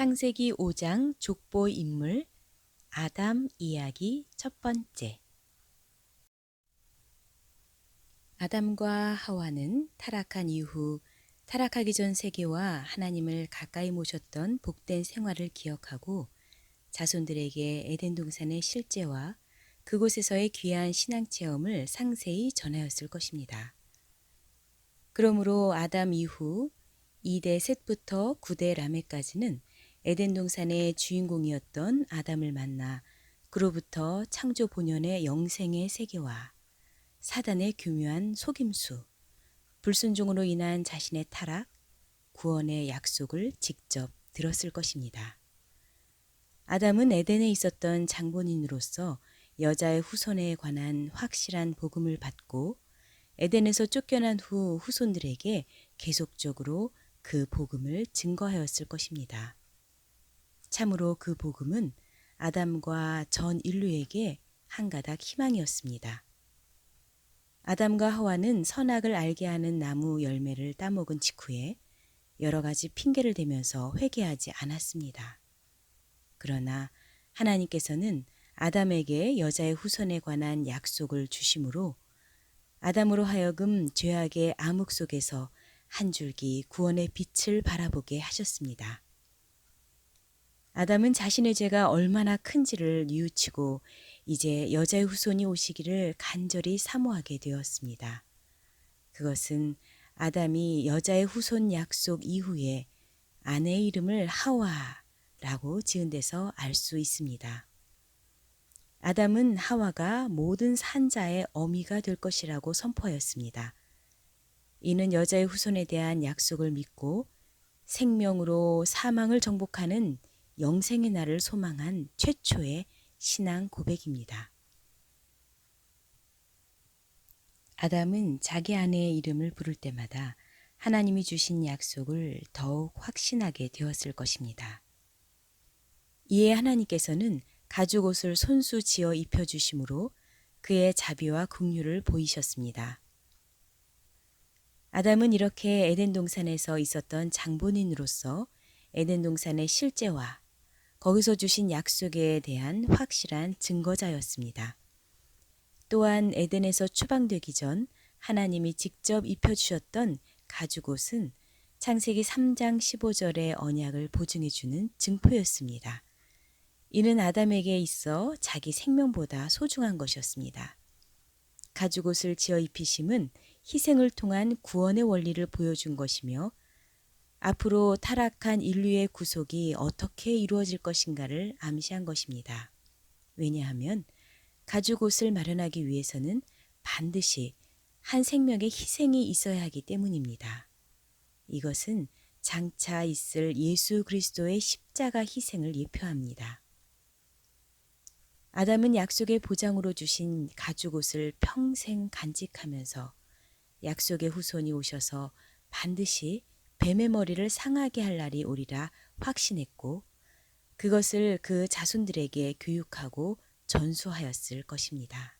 창세기 5장 족보 인물 아담 이야기 첫 번째 아담과 하와는 타락한 이후 타락하기 전 세계와 하나님을 가까이 모셨던 복된 생활을 기억하고 자손들에게 에덴 동산의 실제와 그곳에서의 귀한 신앙 체험을 상세히 전하였을 것입니다. 그러므로 아담 이후 2대 셋부터 9대 라메까지는 에덴 동산의 주인공이었던 아담을 만나 그로부터 창조 본연의 영생의 세계와 사단의 교묘한 속임수, 불순종으로 인한 자신의 타락, 구원의 약속을 직접 들었을 것입니다. 아담은 에덴에 있었던 장본인으로서 여자의 후손에 관한 확실한 복음을 받고 에덴에서 쫓겨난 후 후손들에게 계속적으로 그 복음을 증거하였을 것입니다. 참으로 그 복음은 아담과 전 인류에게 한 가닥 희망이었습니다. 아담과 하와는 선악을 알게 하는 나무 열매를 따먹은 직후에 여러 가지 핑계를 대면서 회개하지 않았습니다. 그러나 하나님께서는 아담에게 여자의 후손에 관한 약속을 주심으로 아담으로 하여금 죄악의 암흑 속에서 한 줄기 구원의 빛을 바라보게 하셨습니다. 아담은 자신의 죄가 얼마나 큰지를 뉘우치고 이제 여자의 후손이 오시기를 간절히 사모하게 되었습니다. 그것은 아담이 여자의 후손 약속 이후에 아내의 이름을 하와라고 지은 데서 알 수 있습니다. 아담은 하와가 모든 산자의 어미가 될 것이라고 선포하였습니다. 이는 여자의 후손에 대한 약속을 믿고 생명으로 사망을 정복하는 영생의 날을 소망한 최초의 신앙 고백입니다. 아담은 자기 아내의 이름을 부를 때마다 하나님이 주신 약속을 더욱 확신하게 되었을 것입니다. 이에 하나님께서는 가죽 옷을 손수 지어 입혀 주심으로 그의 자비와 긍휼을 보이셨습니다. 아담은 이렇게 에덴 동산에서 있었던 장본인으로서 에덴 동산의 실제와 거기서 주신 약속에 대한 확실한 증거자였습니다. 또한 에덴에서 추방되기 전 하나님이 직접 입혀주셨던 가죽옷은 창세기 3장 15절의 언약을 보증해주는 증표였습니다. 이는 아담에게 있어 자기 생명보다 소중한 것이었습니다. 가죽옷을 지어 입히심은 희생을 통한 구원의 원리를 보여준 것이며 앞으로 타락한 인류의 구속이 어떻게 이루어질 것인가를 암시한 것입니다. 왜냐하면 가죽 옷을 마련하기 위해서는 반드시 한 생명의 희생이 있어야 하기 때문입니다. 이것은 장차 있을 예수 그리스도의 십자가 희생을 예표합니다. 아담은 약속의 보장으로 주신 가죽 옷을 평생 간직하면서 약속의 후손이 오셔서 반드시 뱀의 머리를 상하게 할 날이 오리라 확신했고 그것을 그 자손들에게 교육하고 전수하였을 것입니다.